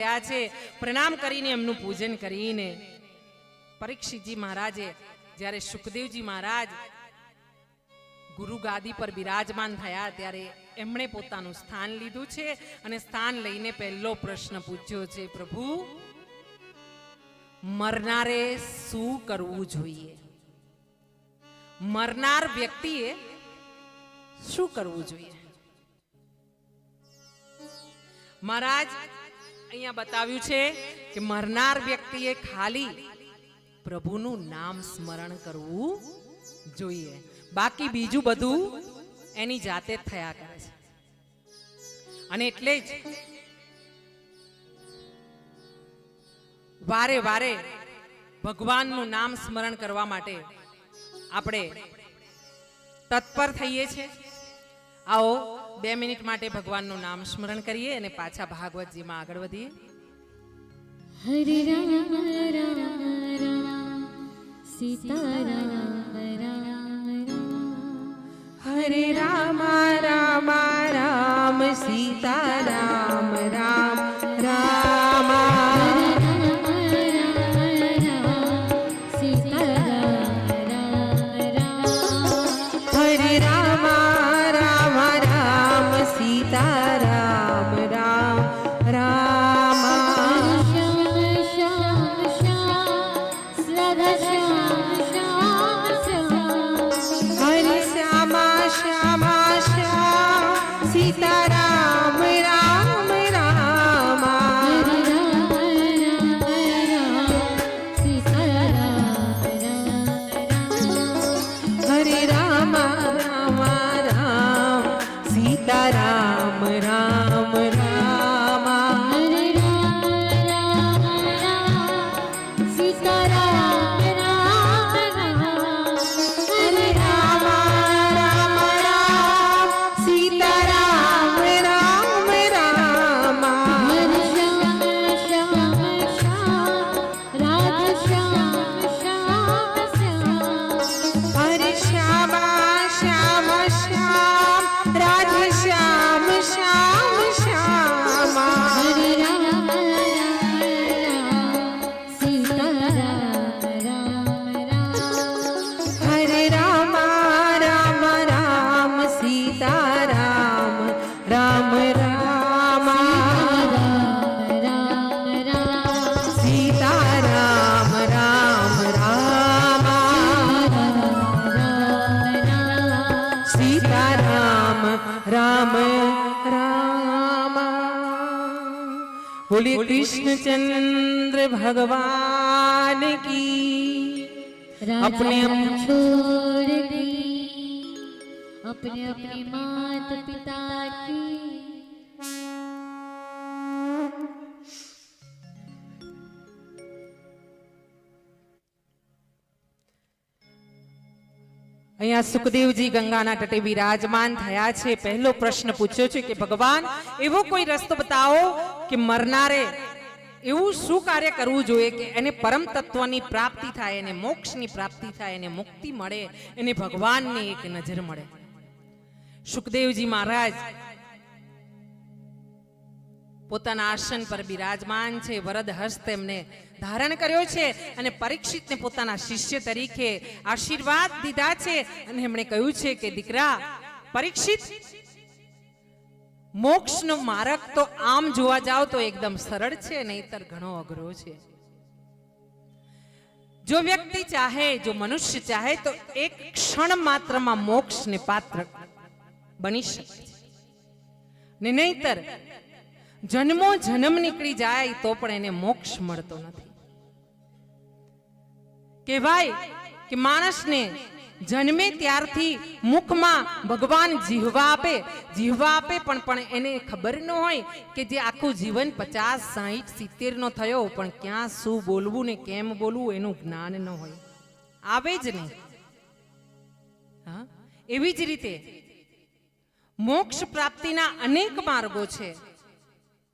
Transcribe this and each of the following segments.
છે. પ્રણામ કરીને એમનું પૂજન કરીને પરીક્ષિતજી મહારાજે જ્યારે સુખદેવજી મહારાજ ગુરુ ગાદી પર બિરાજમાન થયા ત્યારે એમણે પોતાનું સ્થાન લીધું છે અને સ્થાન લઈને પહેલો પ્રશ્ન પૂછ્યો છે, પ્રભુ, મરનારે શું કરવું જોઈએ? મરનાર વ્યક્તિએ શું કરવું જોઈએ? મહારાજ અહીંયા બતાવ્યું છે કે મરનાર વ્યક્તિએ ખાલી પ્રભુનું નામ સ્મરણ કરવું જોઈએ. બાકી બીજું બધું એની જાતે જ થયા કરે છે. અને એટલે જ વારે વારે ભગવાનનું નામ સ્મરણ કરવા માટે આપણે તત્પર થઈએ છીએ. આવો બે મિનિટ માટે ભગવાનનું નામ સ્મરણ કરીએ અને પાછા ભાગવતજીમાં આગળ વધીએ. હરે રામ રામ રામ સીતા રામ રામ. રામ હરે રામ રામ રામ સીતા રામ રામ. बोलिए कृष्ण चंद्र भगवान की। अपने अपने अपने माता पिता की। અહીંયા સુખદેવજી ગંગાના તટે વિરાજમાન થયા છે. પહેલો પ્રશ્ન પૂછ્યો છે કે, ભગવાન, એવો કોઈ રસ્તો બતાવો કે મરનારે એવું શું કાર્ય કરવું જોઈએ કે એને પરમ તત્વની પ્રાપ્તિ થાય, એને મોક્ષની પ્રાપ્તિ થાય, એને મુક્તિ મળે, એને ભગવાનની એક નજર મળે? સુખદેવજી મહારાજ પોતાના આસન પર બિરાજમાન છે. વરદ હસ્ત એમને ધારણ કર્યો છે અને પરીક્ષિતને પોતાના શિષ્ય તરીકે આશીર્વાદ દીધા છે. અને એમણે કહ્યું છે કે, દીકરા, પરીક્ષિત, મોક્ષનો માર્ગ તો આમ જોવા જાવ તો એકદમ સરળ છે, નહીતર ઘણો અઘરો છે. જો વ્યક્તિ ચાહે, જો મનુષ્ય ચાહે, તો એક ક્ષણ માત્રમાં મોક્ષને પાત્ર બની શકે છે. નહીતર જન્મો જન્મ નીકળી જાય તો પણ એને મોક્ષ મળતો નથી. કહેવાય કે માણસને જન્મે ત્યારથી મુખમાં ભગવાન જીહવા આપે જીહવા આપે પણ પણ એને ખબર ન હોય કે જે આખું જીવન પચાસ, સાહીઠ, સિત્તેર નો થયો, પણ ક્યાં શું બોલવું ને કેમ બોલવું એનું જ્ઞાન ન હોય. આવે જ નહીં. એવી જ રીતે મોક્ષ પ્રાપ્તિના અનેક માર્ગો છે.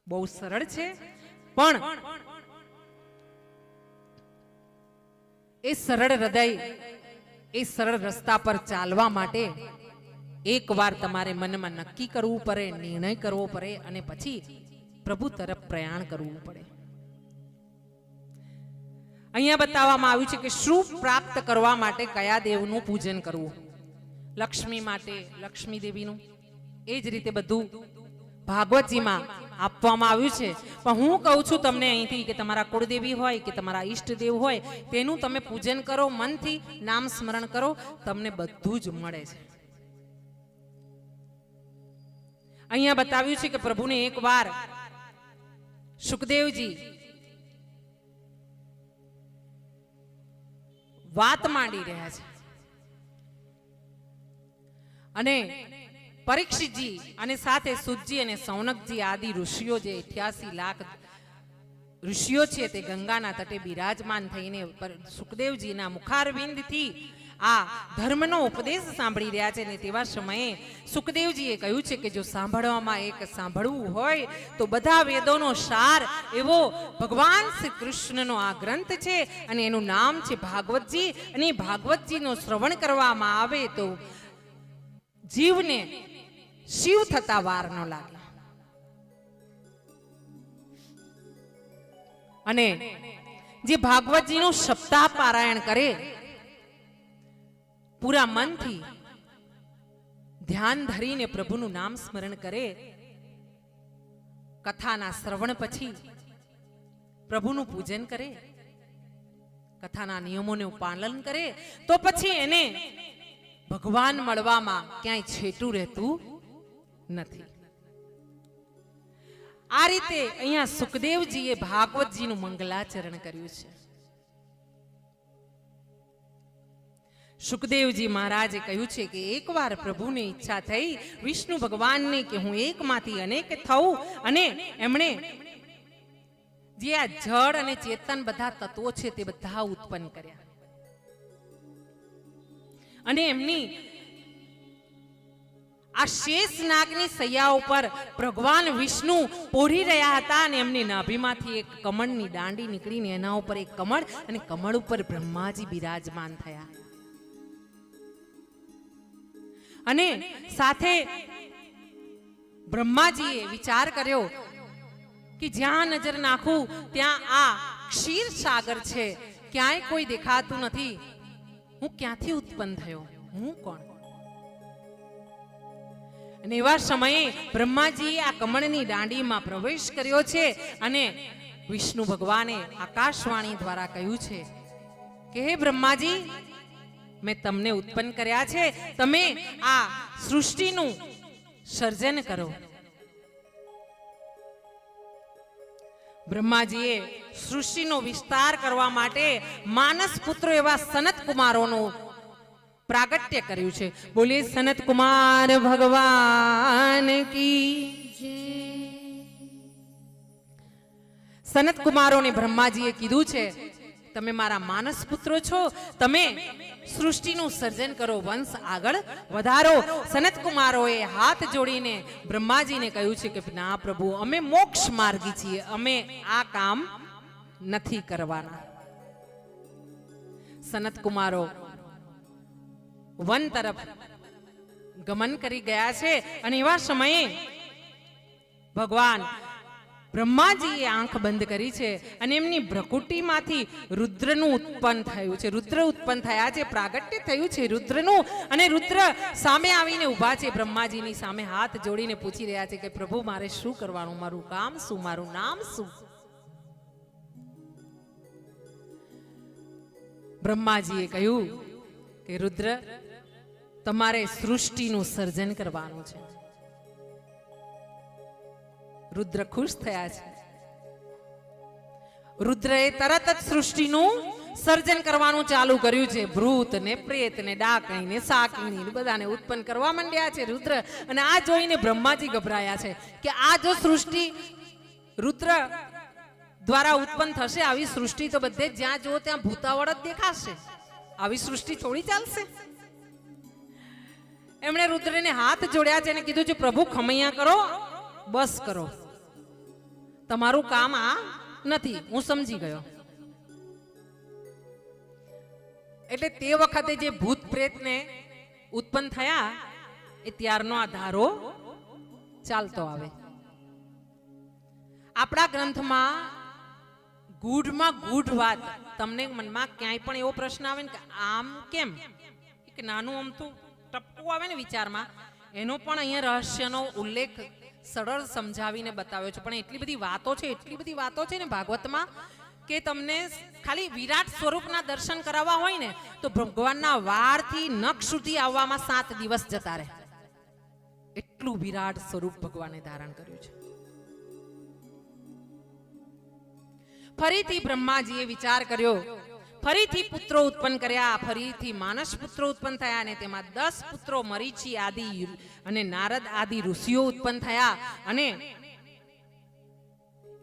બહુ સરળ છે. પણ એ સરળ હૃદય, એ સરળ રસ્તા પર ચાલવા માટે એકવાર તમારે મનમાં નક્કી કરવું પડે, નિર્ણય કરવો પડે અને પછી પ્રભુ તરફ પ્રયાણ કરવું પડે. અહીંયા બતાવવામાં આવ્યું છે કે શું પ્રાપ્ત કરવા માટે કયા દેવનું પૂજન કરવું? લક્ષ્મી માટે, લક્ષ્મી દેવીનું? એ જ રીતે બધું ભાગવતજીમાં આપવામાં આવ્યું છે. પણ હું કહું છું તમને અહીંથી કે તમારા કુળદેવી હોય કે તમારા ઈષ્ટદેવ હોય, તેનું તમે પૂજન કરો, મનથી નામ સ્મરણ કરો, તમને બધું જ મળે છે. અહીંયા બતાવ્યું છે કે પ્રભુને એકવાર સુખદેવજી વાત માંડી રહ્યા છે. અને પરીક્ષિતજી અને સાથે સુજી અને સૌનકજી આદિ ઋષિઓ જે 88 લાખ ઋષિઓ છે તે ગંગાના તટે બિરાજમાન થઈને સુખદેવજીના મુખારવિંદથી આ ધર્મનો ઉપદેશ સાંભળી રહ્યા છે ને તેવા સમયે સુખદેવજીએ કહ્યું છે કે જો સાંભળવામાં એક સાંભળવું હોય તો બધા વેદોનો સાર એવો ભગવાન શ્રી કૃષ્ણનો આ ગ્રંથ છે અને એનું નામ છે ભાગવતજી અને ભાગવતજીનો શ્રવણ કરવામાં આવે તો જીવને શિવ થતા વાર ન લાગે. અને જે ભાગવતજીનું સપ્તાહ પારાયણ કરે, પૂરા મનથી ધ્યાન ધરીને પ્રભુનું નામ સ્મરણ કરે, કથાના શ્રવણ પછી પ્રભુનું પૂજન કરે, કથાના નિયમોનું પાલન કરે, તો પછી એને ભગવાન મળવામાં ક્યાંય છેટું રહેતું નથી. આ રીતે અહીંયા સુખદેવજીએ ભાગવતજીનું મંગલાચરણ કર્યું છે. સુખદેવજી મહારાજે કહ્યું છે કે એકવાર પ્રભુની ઈચ્છા થઈ વિષ્ણુ ભગવાનને કે હું એકમાંથી અનેક થઉં અને એમણે જે આ જળ અને ચેતન બધા તત્વો છે તે બધા ઉત્પન્ન કર્યા. અને એમની આ શેષ નાગની સૈયા ઉપર ભગવાન વિષ્ણુ પોઢી રહ્યા હતા અને એમની નાભીમાંથી એક કમળની દાંડી નીકળીને એના ઉપર એક કમળ અને કમળ ઉપર બ્રહ્માજી બિરાજમાન થયા. અને સાથે બ્રહ્માજીએ વિચાર કર્યો કે જ્યાં નજર નાખું ત્યાં આ ક્ષીર સાગર છે. ક્યાંય કોઈ દેખાતું નથી. હું ક્યાંથી ઉત્પન્ન થયો? હું કોણ? અને એવા સમયે બ્રહ્માજીએ આ કમળની દાંડીમાં પ્રવેશ કર્યો છે અને વિષ્ણુ ભગવાને આકાશવાણી દ્વારા કહ્યું છે કે, હે બ્રહ્માજી, મેં તમને ઉત્પન્ન કર્યા છે. તમે આ સૃષ્ટિનું સર્જન કરો. બ્રહ્માજીએ સૃષ્ટિનો વિસ્તાર કરવા માટે માનસ પુત્રો એવા સનત કુમારોનું પ્રાગટ્ય કર્યું છે. બોલીએ, સનત કુમાર ભગવાન કી સનત કુમારોને બ્રહ્માજીએ કીધું છે, તમે મારા માનસ પુત્રો છો, તમે સૃષ્ટિનું સર્જન કરો, વંશ આગળ વધારો. સનત કુમારોએ હાથ જોડીને બ્રહ્માજીને કહ્યું છે કે, ના પ્રભુ, અમે મોક્ષ માર્ગી છીએ, અમે આ કામ નથી કરવાના. સનત કુમારો વન તરફ ગમન કરી ગયા છે અને એવા સમયે ભગવાન બ્રહ્માજીએ આંખ બંધ કરી છે અને એમની ભ્રકુટીમાંથી રુદ્રનું ઉત્પન્ન થયું છે. રુદ્ર ઉત્પન્ન થયા. છે પ્રાગટ્ય થયું છે રુદ્રનું અને રુદ્ર સામે આવીને ઊભા છે. બ્રહ્માજીની સામે હાથ જોડીને પૂછી રહ્યા છે કે, પ્રભુ, મારે શું કરવાનું? મારું કામ શું? મારું નામ શું? બ્રહ્માજીએ કહ્યું કે, રુદ્ર તમારે સૃષ્ટિનું સર્જન કરવાનું છે. રુદ્ર ખુશ થયા છે. રુદ્રએ તરત જ સૃષ્ટિનું સર્જન કરવાનું ચાલુ કર્યું છે. ભૂત ને પ્રેત ને ડાકણી ને સાકણી બધાને ઉત્પન્ન કરવા માંડ્યા છે રુદ્ર. અને આ જોઈને બ્રહ્માજી ગભરાયા છે કે આ જો સૃષ્ટિ રુદ્ર દ્વારા ઉત્પન્ન થશે, આવી સૃષ્ટિ તો બધે જ્યાં જુઓ ત્યાં ભૂતાવળ જ દેખાશે. આવી સૃષ્ટિ થોડી ચાલશે. એમણે રુદ્રને હાથ જોડ્યા છે અને કીધું છે, પ્રભુ, ખમૈયા કરો, બસ કરો. તમારું કામ આ નથી. હું સમજી ગયો. એટલે તે વખતે જે ભૂત પ્રેતને ઉત્પન્ન થયા, એ ત્યારનો આ ધારો ચાલતો આવે. આપણા ગ્રંથમાં ગૂઢમાં ગૂઢ વાત. તમને મનમાં ક્યાંય પણ એવો પ્રશ્ન આવે ને કે, આમ કેમ? એક નાનું અમથું ટપકું આવે ને વિચારમાં, એનો પણ અહીંયા રહસ્યનો ઉલ્લેખ સરળ સમજાવીને બતાવ્યો છે. પણ એટલી બધી વાતો છે, એટલી બધી વાતો છે ને ભાગવતમાં, કે તમને ખાલી વિરાટ સ્વરૂપના દર્શન કરાવવા હોય ને, તો ભગવાનના વારથી નખ સુધી આવવામાં સાત દિવસ જતા રહે. એટલું વિરાટ સ્વરૂપ ભગવાને ધારણ કર્યું છે. ફરીથી બ્રહ્માજીએ વિચાર કર્યો ફરીથી પુત્રો ઉત્પન્ન કર્યા, ફરીથી માનસ પુત્રો ઉત્પન્ન થયા અને તેમાં દસ પુત્રો મરીચી આદિ અને નારદ આદિ ઋષિઓ ઉત્પન્ન થયા. અને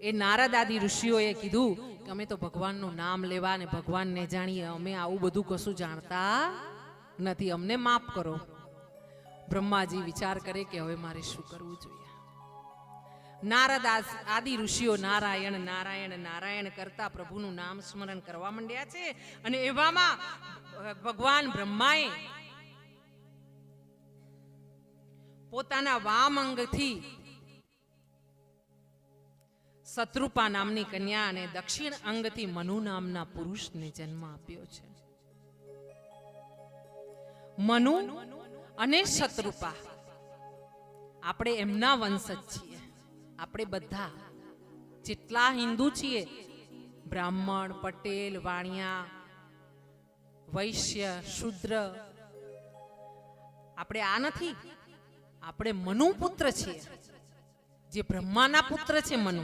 એ નારદ આદિ ઋષિઓએ કીધું કે અમે તો ભગવાનનું નામ લેવા અને ભગવાનને જાણીએ, અમે આવું બધું કશું જાણતા નથી. અમને માફ કરો. બ્રહ્માજી વિચાર કરે કે હવે મારે શું કરવું જોઈએ? નારદ આદિ ઋષિઓ નારાયણ નારાયણ નારાયણ કરતા પ્રભુનું નામ સ્મરણ કરવા માંડ્યા છે અને એવામાં ભગવાન બ્રહ્માએ પોતાના વામ અંગથી શત્રુપા નામની કન્યા અને દક્ષિણ અંગથી મનુ નામના પુરુષને જન્મ આપ્યો છે. મનુ અને શત્રુપા. આપણે એમના વંશજ છીએ. આપણે બધા જેટલા હિન્દુ છીએ, બ્રાહ્મણ, પટેલ, વાણિયા, વૈશ્ય, શુદ્ર, આપણે આ નથી, આપણે મનુ પુત્ર છીએ, જે બ્રહ્માના પુત્ર છે મનુ.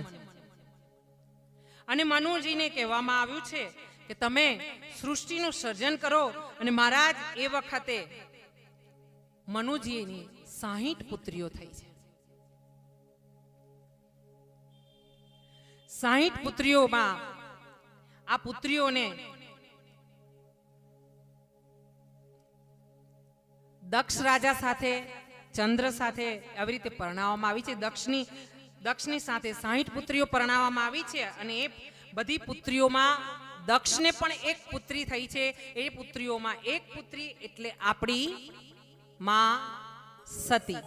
અને મનુજીને કહેવામાં આવ્યું છે કે તમે સૃષ્ટિનું સર્જન કરો અને મહારાજ એ વખતે મનુજીની સાહીઠ પુત્રીઓ થઈ છે. સાહીઠ પુત્રીઓમાં આ પુત્રીઓને દક્ષ રાજા સાથે, ચંદ્ર સાથે આવી રીતે પરણાવવામાં આવી છે. દક્ષની દક્ષની સાથે સાહીઠ પુત્રીઓ પરણાવવામાં આવી છે અને એ બધી પુત્રીઓમાં દક્ષને પણ એક પુત્રી થઈ છે. એ પુત્રીઓમાં એક પુત્રી એટલે આપણી માં સતી.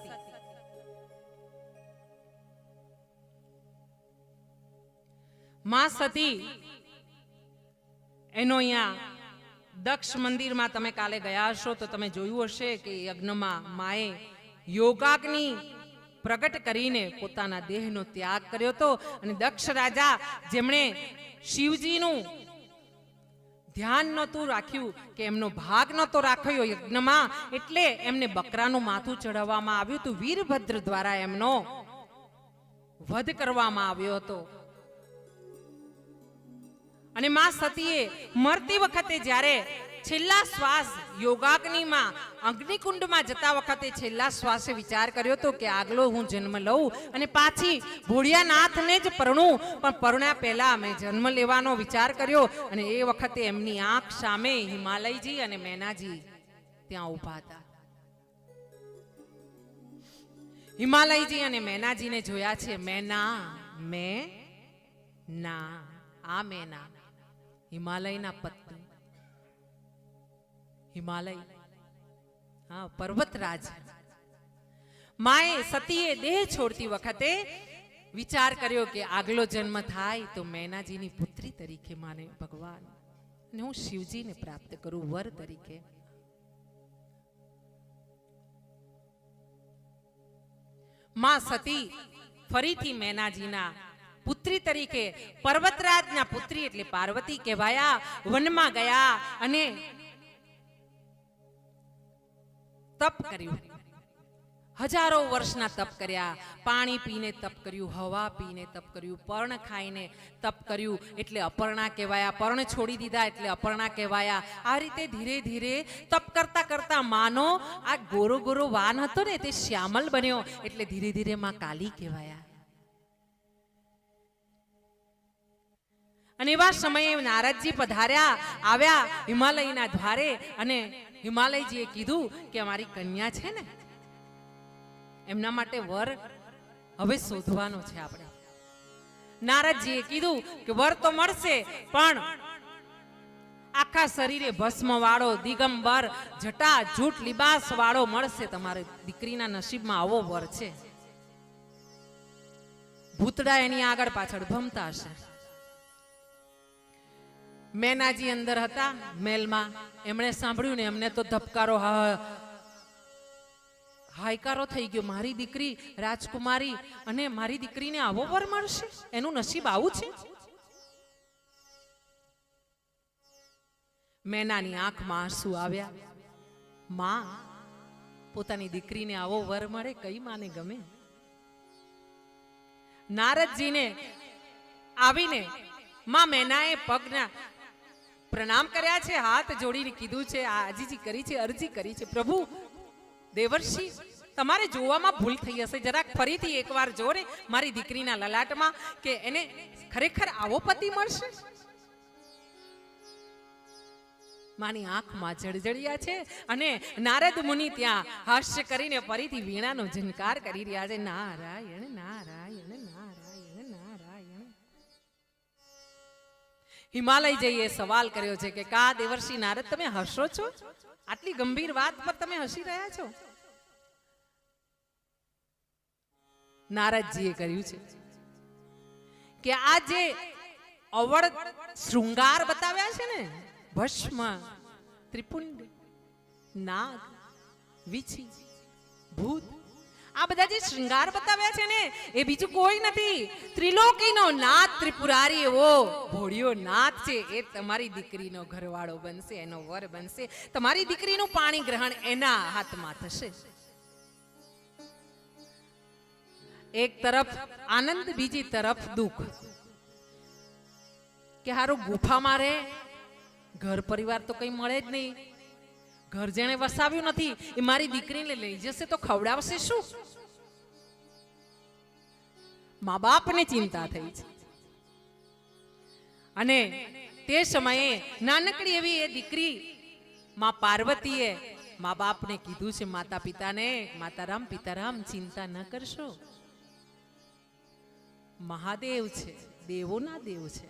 માં સતી, એનો અહીંયા દક્ષ મંદિરમાં તમે કાલે ગયા હશો તો તમે જોયું હશે કે યજ્ઞમાં માએ યોગાગ્નિ પ્રગટ કરીને પોતાના દેહનો ત્યાગ કર્યો હતો અને દક્ષ રાજા જેમણે શિવજીનું ધ્યાન નહોતું રાખ્યું કે એમનો ભાગ નહોતો રાખ્યો યજ્ઞમાં, એટલે એમને બકરાનું માથું ચડાવવામાં આવ્યું હતું. વીરભદ્ર દ્વારા એમનો વધ કરવામાં આવ્યો હતો. અને માં સતીએ મરતી વખતે જ્યારે છેલ્લા શ્વાસ યોગાગ્નિમાં અગ્નિકુંડમાં જતા વખતે છેલ્લા શ્વાસે વિચાર કર્યો હતો કે આગલો હું જન્મ લઉં અને પાછી ભોળિયાનાથને જ પરણું. પણ પરણ્યા પહેલા મેં જન્મ લેવાનો વિચાર કર્યો અને એ વખતે એમની આંખ સામે હિમાલયજી અને મેનાજી ત્યાં ઊભા હતા. હિમાલયજી અને મેનાજીને જોયા છે, મેના, મેં, ના, આ મેના. હિમાલયના પત્ની. હિમાલય. હા, પર્વતરાજ. માએ સતીએ દેહ છોડતી વખતે વિચાર કર્યો કે આગલો જન્મ થાય તો મેનાજીની પુત્રી તરીકે માને ભગવાન. અને હું શિવજીને પ્રાપ્ત કરું, વર તરીકે. માં સતી ફરીથી મેનાજીના પુત્રી તરીકે પર્વતરાજના પુત્રી એટલે પાર્વતી કહેવાયા, વનમાં ગયા અને તપ કર્યું. હજારો વર્ષના તપ કર્યા. પાણી પીને તપ કર્યું, હવા પીને તપ કર્યું, પર્ણ ખાઈને તપ કર્યું એટલે અપર્ણા કહેવાયા. પર્ણ છોડી દીધા એટલે અપર્ણા કહેવાયા. આ રીતે ધીરે ધીરે તપ કરતા કરતા માનો, આ ગોરો ગોરો વાન હતો ને, તે શ્યામલ બન્યો એટલે ધીરે ધીરે માં કાલી કહેવાયા. અને એવા સમયે નારદજી પધાર્યા, આવ્યા હિમાલયના દ્વારે અને હિમાલયજીએ કીધું કે અમારી કન્યા છે ને, એમના માટે વર હવે શોધવાનો છે આપણે. નારદજીએ કીધું કે વર તો મળશે, પણ આખા શરીરે ભસ્મ વાળો દિગંબર, જટા, જૂટ લિબાસ વાળો મળશે તમારે. દીકરીના નસીબમાં આવો વર છે. ભૂતડા એની આગળ પાછળ ભમતા હશે. મેનાજી અંદર હતા મેલમાં એમણે સાંભળ્યું ને એમને તો ધબકારો હાયકારો થઈ ગયો. મારી દીકરી રાજકુમારી અને મારી દીકરીને આવો વર મળશે? એનું નસીબ આવું છે? મેનાની આંખમાં આંસુ આવ્યા. માં, પોતાની દીકરીને આવો વર મળે, કઈ માને ગમે? નારદજીને આવીને માં મેનાએ પગના પ્રણામ કર્યા છે, હાથ જોડીને કીધું છે આજીજી કરી છે, અરજી કરી છે. પ્રભુ, દેવર્ષિ, તમારે જોવામાં ભૂલ થઈ હશે. જરાક ફરીથી એકવાર જો ને મારી દીકરીના લલાટમાં કે એને ખરેખર આવો પતિ મળશે? માની આંખમાં જળજળિયા છે અને નારદ મુનિ ત્યાં હાસ્ય કરીને ફરીથી વીણાનો ઝનકાર કરી રહ્યા છે. નારાયણ નારાયણ. હિમાલય જઈએ સવાલ કર્યો છે કે કા દેવર્ષિ નારદ તમે હસો છો? આટલી ગંભીર વાત પર તમે હસી રહ્યા છો? નારદજીએ કર્યું છે કે આ જે અવળ શૃંગાર બતાવ્યા છે ને, ભસ્મ, ત્રિપુંડ, નાગ વિછી ભૂત આ બધા જે શૃંગાર બતાવ્યા છે ને, એ બીજું કોઈ નથી. ત્રિલોકીનો નાથ ત્રિપુરારી એવો ભોળિયો નાથ છે. એ તમારી દીકરીનો ઘરવાળો બનશે, એનો વર બનશે. તમારી દીકરીનું પાણી ગ્રહણ એના હાથમાં થશે. એક તરફ આનંદ, બીજી તરફ દુઃખ. કે હારું ગુફામાં રહે, ઘર પરિવાર તો કઈ મળે જ નહીં. ઘર જેણે વસાવ્યું નથી, એ મારી દીકરીને લઈ જશે તો ખવડાવશે શું? મા બાપને ચિંતા થઈ છે. અને તે સમયે નાનકડી એવી એ દીકરી માં પાર્વતીએ મા બાપને કીધું છે માતા પિતાને માતારામ, પિતારામ, ચિંતા ન કરશો. મહાદેવ છે દેવોના દેવ છે.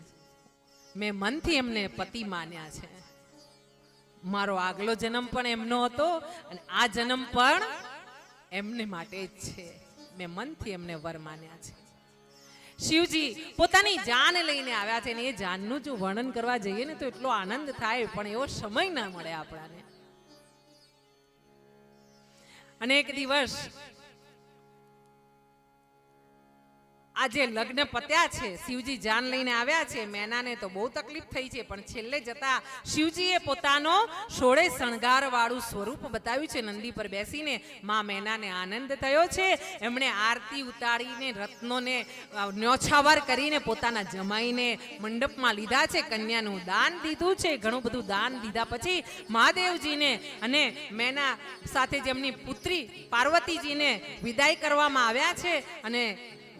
મેં મનથી એમને પતિ માન્યા છે. મારો આગલો જન્મ પણ એમનો હતો અને આ જન્મ પણ એમને માટે જ છે. મેં મનથી એમને વર માન્યા છે. શિવજી પોતાની જાન લઈને આવ્યા છે ને એ જાનનું જો વર્ણન કરવા જઈએ ને તો એટલો આનંદ થાય, પણ એવો સમય ના મળે આપણાને. અને એક દિવસ આ જે લગ્ન પત્યા છે, શિવજી જાન લઈને આવ્યા છે, મેનાને તો બહુ તકલીફ થઈ છે, પણ છેલ્લે જતા શિવજીએ પોતાનો સોળે શણગાર વાળું સ્વરૂપ બતાવ્યું છે, નંદી પર બેસીને માં મેનાને આનંદ થયો છે. એમણે આરતી ઉતારીને, રત્નોને ન્યોછાવર કરીને પોતાના જમાઈને મંડપમાં લીધા છે, કન્યાનું દાન દીધું છે, ઘણું બધું દાન દીધા પછી મહાદેવજીને અને મેના સાથે જેમની પુત્રી પાર્વતીજીને વિદાય કરવામાં આવ્યા છે અને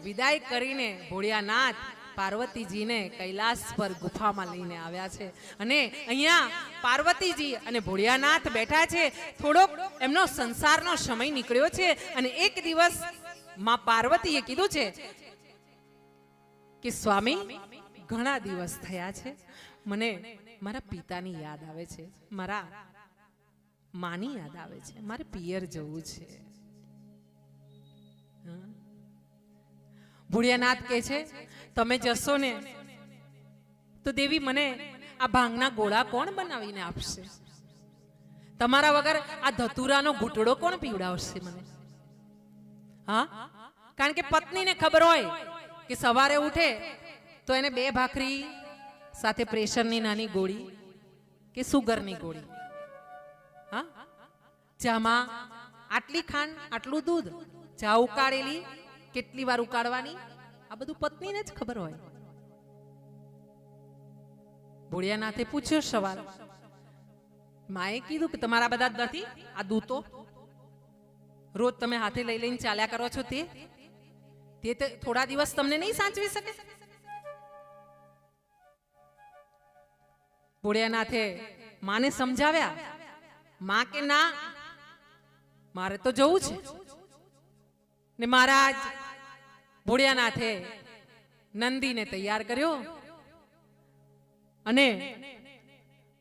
વિદાય કરીને ભોળિયાનાથ પાર્વતીજીને કૈલાસ પર ગુફામાં લઈને આવ્યા છે. અને અહીંયા પાર્વતીજી અને ભોળિયાનાથ બેઠા છે. થોડોક એમનો સંસારનો સમય નીકળ્યો છે અને એક દિવસમાં પાર્વતીએ કીધું છે કે, સ્વામી, ઘણા દિવસ થયા છે. મને મારા પિતાની યાદ આવે છે. મારા માની યાદ આવે છે. મારે પિયર જવું છે. ભુડિયાનાથ કહે છે, તમે જશો ને, તો દેવી મને આ ભાંગના ગોળા કોણ બનાવીને આપશે? તમારા વગર આ ધતુરાનો ઘૂંટડો કોણ પીવડાવશે મને? હા? કારણ કે પત્નીને ખબર હોય કે સવારે ઉઠે તો એને બે ભાખરી સાથે પ્રેશરની નાની ગોળી કે સુગરની ગોળી. હા? ચામાં આટલી ખાંડ, આટલું દૂધ ચા ઉકાળેલી કેટલી વાર ઉકાળવાની? આ બધું પત્નીને જ ખબર હોય. ભોળિયાનાથે પૂછ્યો સવાલ. માએ કીધું કે તમારા બધા જ નથી? આ દૂતો? રોજ તમે હાથે લઈ લઈને ચાલ્યા કરો છો તે? તે થોડા દિવસ તમને નહીં સાચવી શકે? ભોળિયાનાથે માને સમજાવ્યા, માં કે ના? મારે તો જવું છે. ને મહારાજ ભોળિયાનાથે નંદીને તૈયાર કર્યો. અને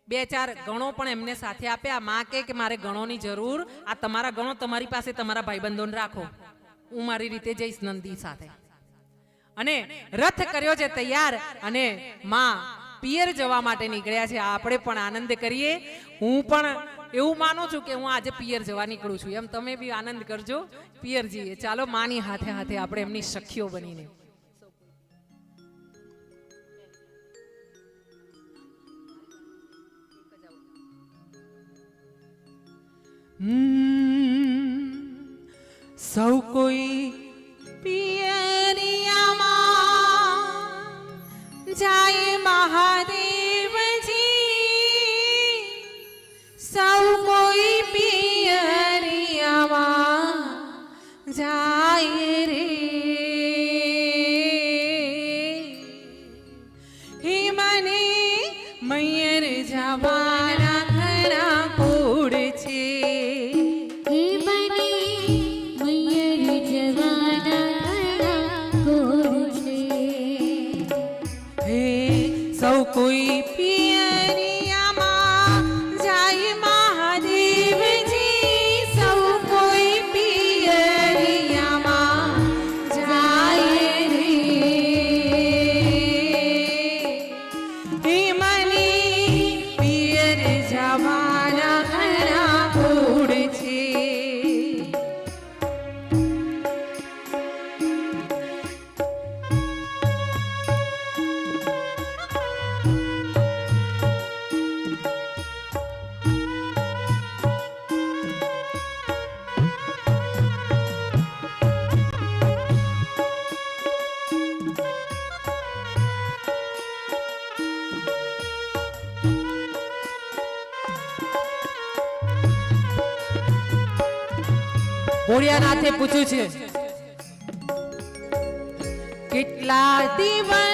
બે ચાર ગણો પણ એમને સાથે આપ્યા. માં કે મારે ગણોની જરૂર. આ તમારા ગણો તમારી પાસે તમારા ભાઈબંધોને રાખો. હું મારી રીતે જઈશ નંદી સાથે. અને રથ કર્યો છે તૈયાર. અને માં પિયર જવા માટે નીકળ્યા છે. આપણે પણ આનંદ કરીએ. હું પણ એવું માનું છું કે હું આજે પિયર જવા નીકળું છું. એમ તમે બી આનંદ કરજો. પિયર ચાલો માની હાથે હાથે આપણે એમની સખીઓ બનીને. સૌ કોઈ પિયરિયામાં જાય મહાદેવજી. સૌ ભુરિયાનાથે પૂછ્યું છે કેટલા દિવસ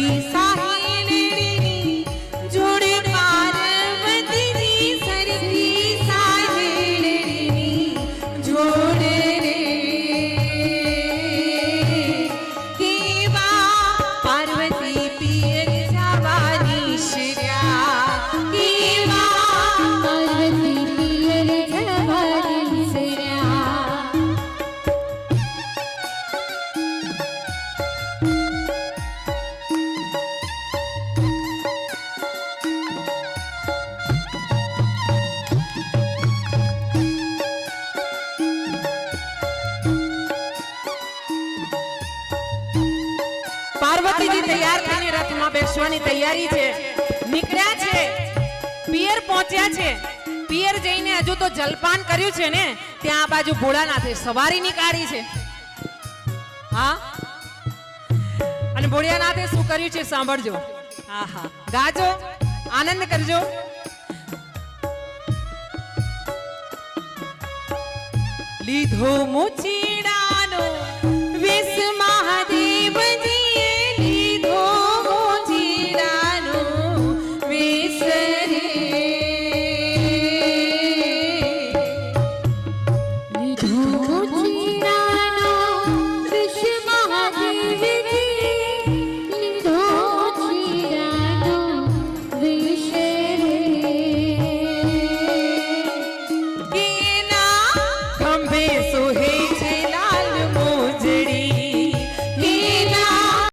Lisa. ભોળિયાનાથે સવારી નીકાળી છે. હા? અને ભોળિયાનાથે શું કર્યું છે સાંભળજો. આહા. ગાજો, આનંદ કરજો. લીધો મુચીડા